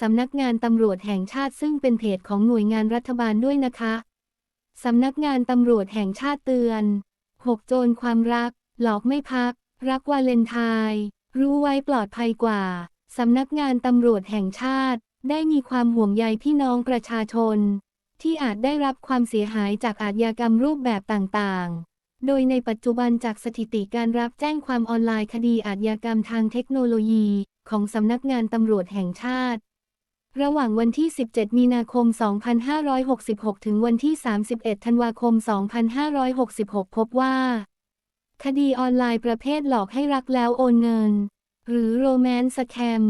สำนักงานตำรวจแห่งชาติซึ่งเป็นเพจของหน่วยงานรัฐบาลด้วยนะคะ สำนักงานตำรวจแห่งชาติเตือน 6 โจรความรัก หลอกไม่พัก รักวาเลนไทน์รู้ไว้ปลอดภัยกว่า สำนักงานตำรวจแห่งชาติ ได้มีความห่วงใยพี่น้องประชาชน ที่อาจได้รับความเสียหายจากอาชญากรรมรูปแบบต่างๆ โดยในปัจจุบันจากสถิติการรับแจ้งความออนไลน์คดีอาชญากรรมทางเทคโนโลยี ของสำนักงานตำรวจแห่งชาติ ระหว่างวันที่ 17 มีนาคม 2566 ถึงวันที่ 31 ธันวาคม 2566 พบว่า คดีออนไลน์ประเภทหลอกให้รักแล้วโอนเงิน หรือโรแมนต์สแคม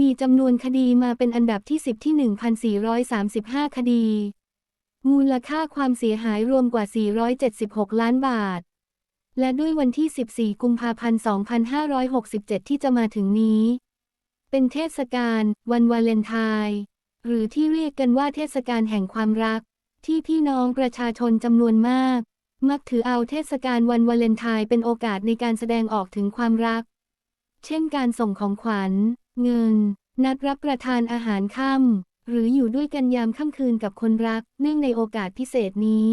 มีจำนวนคดีมาเป็นอันดับที่ 10 ที่ 1,435 คดี มูลค่าความเสียหายรวมกว่า 476 ล้านบาท และด้วยวันที่ 14 กุมภาพันธ์ 2567 ที่จะมาถึงนี้ เป็นเทศกาลวันวาเลนไทน์หรือที่เรียกกันว่าเทศกาลแห่งความรัก ที่พี่น้องประชาชนจำนวนมาก มักถือเอาเทศกาลวันวาเลนไทน์เป็นโอกาสในการแสดงออกถึงความรัก เช่นการส่งของขวัญ เงิน นัดรับประทานอาหารค่ำหรืออยู่ด้วยกันยามค่ำคืนกับคนรัก เนื่องในโอกาสพิเศษนี้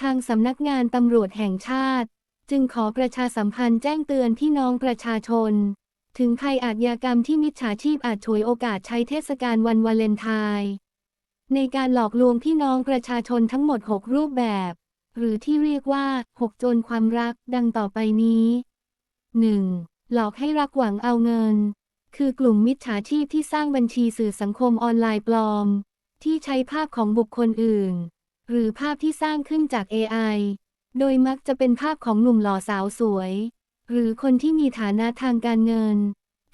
ทางสำนักงานตำรวจแห่งชาติ จึงขอประชาสัมพันธ์แจ้งเตือนพี่น้องประชาชน ถึงภัยอาชญากรรมที่มิจฉาชีพอาจฉวยโอกาสใช้เทศกาลวันวาเลนไทน์ในการหลอกลวงพี่น้องประชาชนทั้งหมด 6 รูปแบบ หรือที่เรียกว่า6โจรความรักดังต่อไปนี้ 1. หลอกให้รักหวังเอาเงิน คือกลุ่มมิจฉาชีพที่สร้างบัญชีสื่อสังคมออนไลน์ปลอม ที่ใช้ภาพของบุคคลอื่น หรือภาพที่สร้างขึ้นจาก AI โดยมักจะเป็นภาพของหนุ่มหล่อสาวสวย หรือคนที่มีฐานะทางการเงิน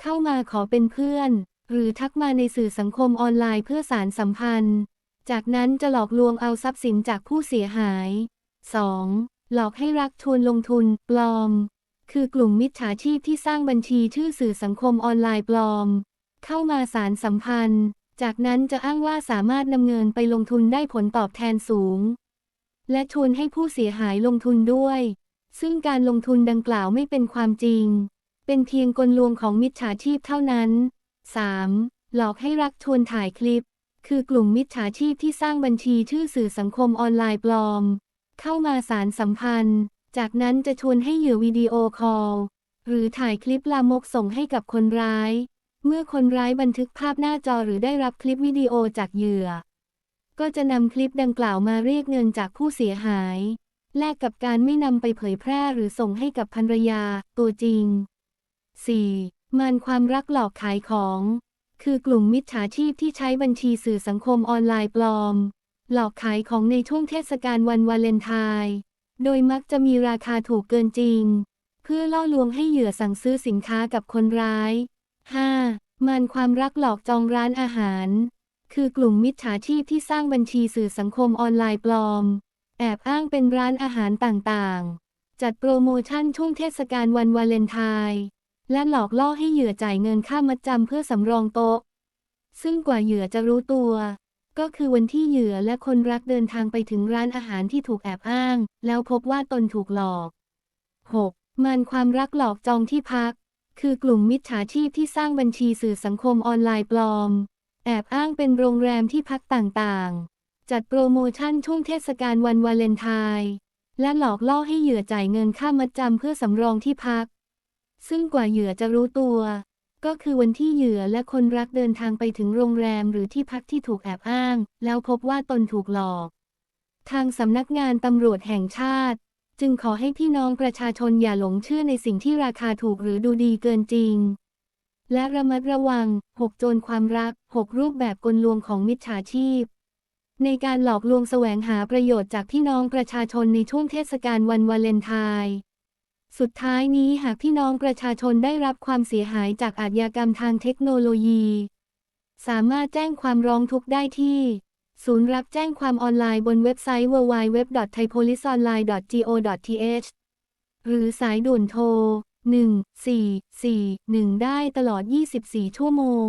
เข้ามาขอเป็นเพื่อน หรือทักมาในสื่อสังคมออนไลน์เพื่อสารสัมพันธ์ จากนั้นจะหลอกลวงเอาทรัพย์สินจากผู้เสียหาย 2. หลอกให้รักชวนลงทุน ปลอม คือกลุ่มมิจฉาชีพที่สร้างบัญชีชื่อสื่อสังคมออนไลน์ปลอม เข้ามาสารสัมพันธ์ จากนั้นจะอ้างว่าสามารถนำเงินไปลงทุนได้ผลตอบแทนสูง และชวนให้ผู้เสียหายลงทุนด้วย ซึ่งการลงทุนดังกล่าวไม่เป็นความจริง เป็นเพียงกลลวงของมิจฉาชีพเท่านั้น 3. หลอกให้รักชวนถ่ายคลิป คือกลุ่มมิจฉาชีพที่สร้างบัญชีชื่อสื่อสังคมออนไลน์ปลอม เข้ามาสารสัมพันธ์ จากนั้นจะชวนให้เหยื่อวิดีโอคอล หรือถ่ายคลิปลามกส่งให้กับคนร้าย เมื่อคนร้ายบันทึกภาพหน้าจอหรือได้รับคลิปวิดีโอจากเหยื่อ ก็จะนำคลิปดังกล่าวมาเรียกเงินจากผู้เสียหาย แลกกับการไม่นำไปเผยแพร่หรือส่งให้กับภรรยา ตัวจริง 4. มันความรักหลอกขายของ คือกลุ่มมิจฉาชีพที่ใช้บัญชีสื่อสังคมออนไลน์ปลอม หลอกขายของในช่วงเทศกาลวันวาเลนไทน์โดยมักจะมีราคาถูกเกินจริง เพื่อล่อลวงให้เหยื่อสั่งซื้อสินค้ากับคนร้าย 5. มันความรักหลอกจองร้านอาหาร คือกลุ่มมิจฉาชีพที่สร้างบัญชีสื่อสังคมออนไลน์ปลอม แอบอ้างเป็นร้านอาหารต่างๆ จัดโปรโมชั่นช่วงเทศกาลวันวาเลนไทน์และหลอกล่อให้เหยื่อจ่ายเงินค่ามัดจำเพื่อสำรองโต๊ะ ซึ่งกว่าเหยื่อจะรู้ตัว ก็คือวันที่เหยื่อและคนรักเดินทางไปถึงร้านอาหารที่ถูกแอบอ้าง แล้วพบว่าตนถูกหลอก 6. มันความรักหลอกจองที่พัก คือกลุ่มมิจฉาชีพที่สร้างบัญชีสื่อสังคมออนไลน์ปลอม แอบอ้างเป็นโรงแรมที่พักต่างๆ จัดโปรโมชั่นช่วงเทศกาลวันวาเลนไทน์และหลอกล่อให้เหยื่อจ่ายเงินค่ามัดจำเพื่อสำรองที่พัก ซึ่งกว่าเหยื่อจะรู้ตัว ก็คือวันที่เหยื่อและคนรักเดินทางไปถึงโรงแรมหรือที่พักที่ถูกแอบอ้าง แล้วพบว่าตนถูกหลอก ทางสำนักงานตำรวจแห่งชาติ จึงขอให้พี่น้องประชาชนอย่าหลงเชื่อในสิ่งที่ราคาถูกหรือดูดีเกินจริง และระมัดระวัง 6 โจรความรัก 6 รูปแบบกลลวงของมิจฉาชีพ ในการหลอกลวงแสวงหาประโยชน์จากพี่น้องประชาชนในช่วงเทศกาลวันวาเลนไทน์สุดท้ายนี้หากพี่น้องประชาชนได้รับความเสียหายจากอาชญากรรมทางเทคโนโลยี สามารถแจ้งความร้องทุกข์ได้ที่ ศูนย์รับแจ้งความออนไลน์บนเว็บไซต์ www.thaipoliceonline.go.th หรือสายด่วนโทร 1441 ได้ตลอด 24 ชั่วโมง